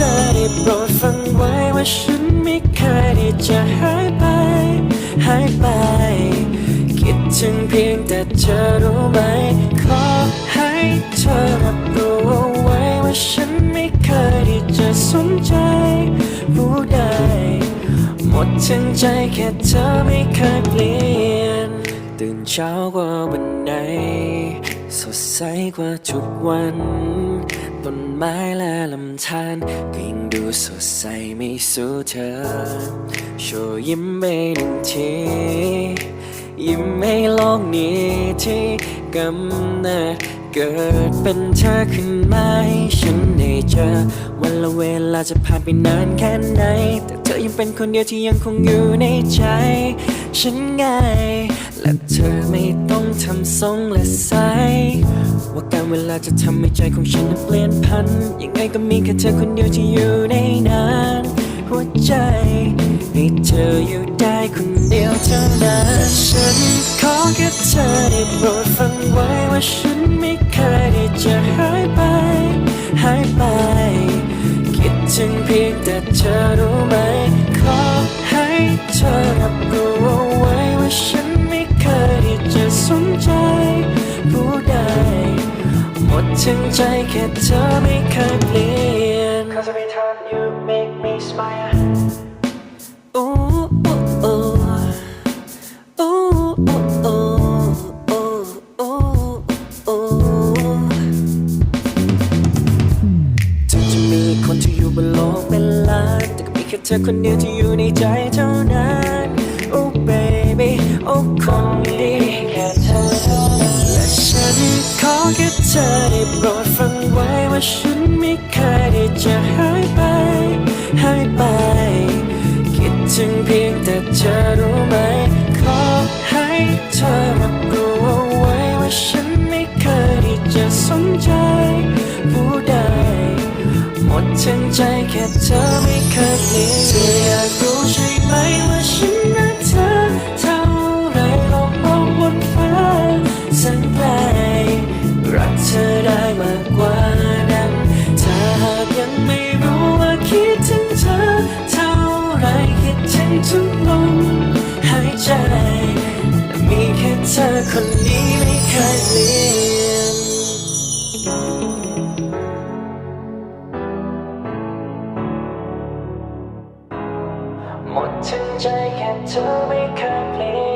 ได้โปรดฟังไว่าฉันไม่เคยที่จะหายไป หายไป คิดถึงเพียงแต่เธอรู้ไหม ขอให้เธอรับรู้เอาไว้ว่าฉันไม่เคยที่จะสนใจผู้ใด หมดทั้งใจแค่เธอไม่เคยเปลี่ยน ตื่นเช้ากว่าวันไหนสดใสกว่าทุกวัน ต้นไม้และลำธารก็ยังดูสดใสไม่สู้เธอ โชว์ยิ้มไปหนึ่งที ยิ้มให้โลกนี้ที่กำเนิด เกิดเป็นเธอขึ้นมาให้ฉันได้เจอวันละเวลาจะผ่านไปนานแค่ไหน แต่เธอยังเป็นคนเดียวที่ยังคงอยู่ในใจ ฉันไง และเธอไม่ต้องทำทรงและใสว่าการเวลาจะทำให้ใจของฉันนั้นเปลี่ยนพัน ยังไงก็มีแค่เธอคนเดียวที่อยู่ในนั้นหัวใจให้เธออยู่ได้คนเดียวเท่านั้น ฉันขอแค่เธอได้โปรดฟังไว้ ว่าฉันไม่เคยที่จะหายไป หายไป คิดถึงเพียงแต่เธอรู้ไหม ขอให้เธอรับรู้เอาไว้ว่าฉันไม่เคยที่จะสนใจ ผู้ใด หมดทั้งใจแค่เธอไม่เคยเปลี่ยน Cause every time you make me smile เธอคนเดียวที่อยู่ในใจเท่านั้น Oh baby โอ้คนดีแค่เธอและฉันขอแค่เธอได้โปรดฟังไว้ว่าฉันไม่เคยที่จะหายไป หายไป คิดถึงเพียงแต่เธอรู้ไหม ขอให้เธอรับรู้เอาไว้ว่าฉันไม่เคยที่จะสนใจผู้ใดหมดทั้งใจ ไรคิดถึงทุกลมหายใจและมีแค่เธอคนนี้ไม่เคยเปลี่ยนหมดทั้งใจแค่เธอไม่เคยเปลี่ยน